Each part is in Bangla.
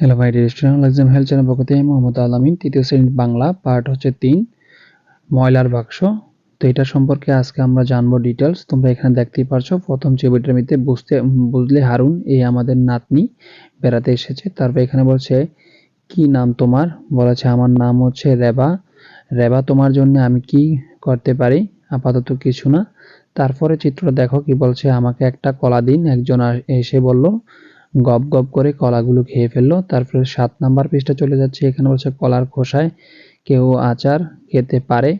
হ্যালো ভাই রেস্টুরেন্ট এক্সাম হেলথ চ্যানেল পক্ষ থেকে মোহাম্মদ আলামিন। তৃতীয় শ্রেণি বাংলা পার্ট হচ্ছে তিন, ময়লার বাক্স। তো এটা সম্পর্কে আজকে আমরা জানব ডিটেলস তোমরা এখানে দেখতেই পারছ, প্রথম ছবিটার মধ্যে বুঝতে, বুঝলে হারুন এই আমাদের নাতনি বেড়াতে এসেছে। তারপর এখানে বলছে, কি নাম তোমার? বলেছে, আমার নাম হচ্ছে রেবা। রেবা, তোমার জন্য আমি কি করতে পারি? আপাতত কিছু না। তারপরে চিত্রটা দেখো কি বলছে, আমাকে একটা কলা দিন। একজন এসে বলল গপ গপ করে কলাগুলো খেয়ে ফেলল। তারপরে সাত নাম্বার পৃষ্ঠা চলে যাচ্ছে। এখানে বলছে কলার খোসায় কেউ আচার খেতে পারে।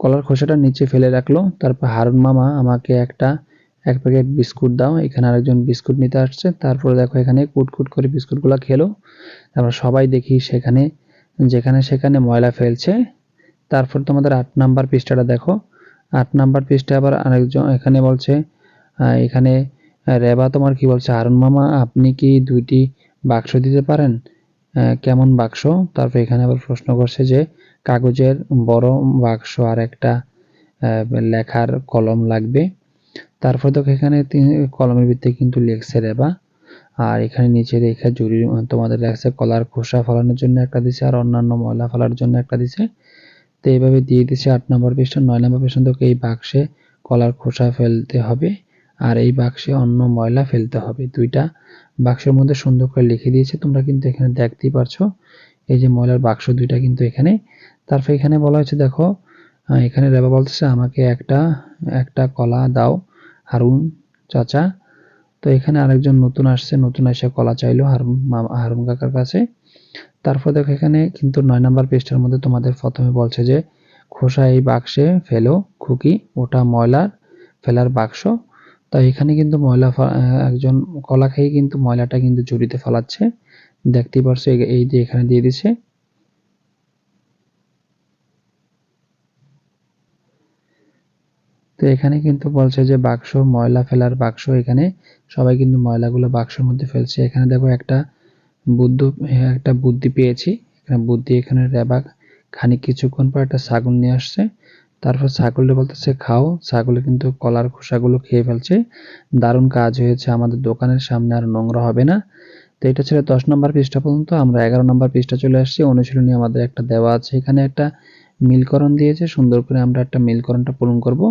কলার খোসাটা নিচে ফেলে রাখল। তারপর হারুন মামা, আমাকে একটা, এক প্যাকেট বিস্কুট দাও। এখানে আরেকজন বিস্কুট নিতে আসছে। তারপরে দেখো এখানে কুটকুট করে বিস্কুটগুলো খেলো। তারপর সবাই দেখি সেখানে, যেখানে সেখানে ময়লা ফেলছে। তারপর তোমাদের আট নাম্বার পৃষ্ঠাটা দেখো। আট নাম্বার পৃষ্ঠা আবার আরেকজন, এখানে বলছে এখানে রেবা তোমার কি বলছে? হারুন মামা, আপনি কি দুইটি বাক্স দিতে পারেন? কেমন বাক্স? তারপর এখানে আবার প্রশ্ন করছে যে, কাগজের বড় বাক্স আর একটা লেখার কলম লাগবে। তারপর দেখো এখানে কলমের ভিত্তিতে কিন্তু লিখছে রেবা আর এখানে নিচে রেখে জুড়ি তোমাদের লেখছে কলার খোসা ফলানোর জন্য একটা দিছে আর অন্যান্য ময়লা ফেলার জন্য একটা দিছে। তো এইভাবে দিয়ে দিছে আট নম্বর পৃষ্ঠা, নয় নম্বর পৃষ্ঠা এই বাক্সে কলার খোসা ফেলতে হবে। আর এই বাক্সে অন্য ময়লা ফেলতে হবে। দুইটা বাক্সের মধ্যে সুন্দর করে লিখে দিয়েছে। তোমরা কিন্তু এখানে দেখতেই পারছ। এই যে ময়লার বাক্স দুইটা কিন্তু এখানে। তারপর এখানে বলা হয়েছে, দেখো এখানে রেবা বলতেছে, আমাকে একটা একটা কলা দাও, হারুন চাচা। তো এখানে আরেকজন নতুন আসছে, নতুন এসে কলা চাইলো হারুন হারুন কাকার কাছে। তারপর দেখো, এখানে কিন্তু নয় নাম্বার পেজটার মধ্যে তোমাদের প্রথমে বলছে যে, খোসা এই বাক্সে ফেলো, খুকি, ওটা ময়লার ফেলার বাক্স। তাই এখানে কিন্তু ময়লা একজন কলা খেয়ে কিন্তু ময়লাটা কিন্তু ঝুড়িতে ফলাচ্ছে। দেখতেই পারছ এই দিয়ে এখানে দিয়ে দিছে। তো এখানে কিন্তু বলছে যে বাক্স, ময়লা ফেলার বাক্স এখানে। সবাই কিন্তু ময়লাগুলো বাক্সের মধ্যে ফেলছে। এখানে দেখো একটা বুদ্ধ একটা বুদ্ধি পেয়েছি। এখানে বুদ্ধি, এখানে রেবাক। খানিক কিছুক্ষণ পর একটা ছাগল নিয়ে আসছে। তারপর ছাগলটা বলতেছে, খাও। ছাগলে কিন্তু কলার খোসাগুলো খেয়ে ফেলছে। দারুণ কাজ হয়েছে আমাদের দোকানের সামনে, আর নোংরা হবে না। তো এটা ছিল দশ নম্বর পৃষ্ঠা পর্যন্ত। আমরা এগারো নম্বর পৃষ্ঠা চলে আসছি। অনুশীলনী আমাদের একটা দেওয়া আছে। এখানে একটা মিলকরণ দিয়েছে। সুন্দর করে আমরা একটা মিলকরণটা পূরণ করব।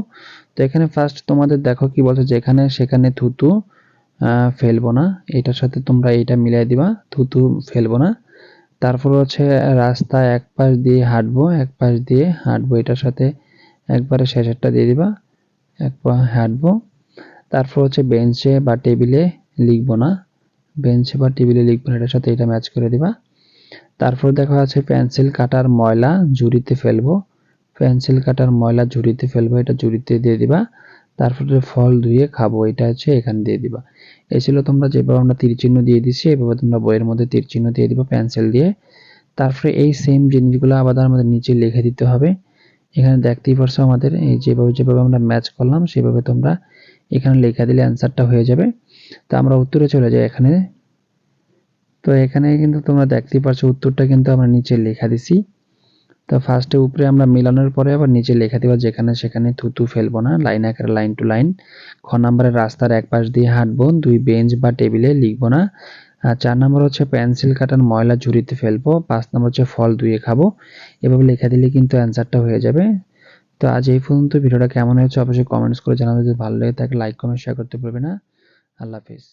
তো এখানে ফার্স্ট তোমাদের দেখো কি বলছে, যেখানে সেখানে থুতু ফেলব না। এটার সাথে তোমরা এইটা মিলাই দিবা, থুতু ফেলব না। তারপর হচ্ছে রাস্তা এক পাশ দিয়ে হাঁটবো এক পাশ দিয়ে হাঁটবো। এটার সাথে একবারে শেষেরটা দিয়ে দিবা, এক হাঁটবো। তারপর হচ্ছে বেঞ্চে বা টেবিলে লিখব না। বেঞ্চে বা টেবিলে লিখব না, এটার সাথে এটা ম্যাচ করে দিবা। তারপর দেখা আছে পেন্সিল কাটার ময়লা ঝুড়িতে ফেলব। পেন্সিল কাটার ময়লা ঝুড়িতে ফেলব, এটা ঝুড়িতে দিয়ে দিবা। তারপরে ফল ধুয়ে খাব, এটা হচ্ছে এখানে দিয়ে দিবা। এই ছিল তোমরা যেভাবে আমরা তীর চিহ্ন দিয়ে দিছি, এভাবে তোমরা বইয়ের মধ্যে তীর চিহ্ন দিয়ে দিবা পেন্সিল দিয়ে। তারপরে এই সেম জিনিসগুলো আবার আমাদের নিচে লিখে দিতে হবে। এখানে দেখতেই পারছ আমাদের, এই যেভাবে যেভাবে আমরা ম্যাচ করলাম, সেভাবে তোমরা এখানে লেখা দিলে অ্যান্সারটা হয়ে যাবে। তো আমরা উত্তরে চলে যাই এখানে। তো এখানে কিন্তু তোমরা দেখতেই পারছ উত্তরটা কিন্তু আমরা নিচে লেখা দিছি। তো ফার্স্টে উপরে আমরা মিলানোর পরে আবার নিচে লেখা দেওয়া যেখানে সেখানে থুতু ফেলব না লাইন আকারে লাইন টু লাইন খ নাম্বারের রাস্তার এক পাশ দিয়ে হাঁটবো, দুই বেঞ্চ বা টেবিলে লিখব না। আর চার নম্বর হচ্ছে পেন্সিল কাটার ময়লা ঝুড়িতে ফেলব, পাঁচ নম্বর হচ্ছে ফল ধুয়ে খাব। এভাবে লেখা দিলে কিন্তু অ্যান্সারটা হয়ে যাবে। তো আজ এই পর্যন্ত ভিডিওটা কেমন হয়েছে অবশ্যই কমেন্টস করে জানাবে। যদি ভালো লাগে থাকে লাইক কমেন্ট শেয়ার করতে ভুলবে না। আল্লাহ হাফিজ।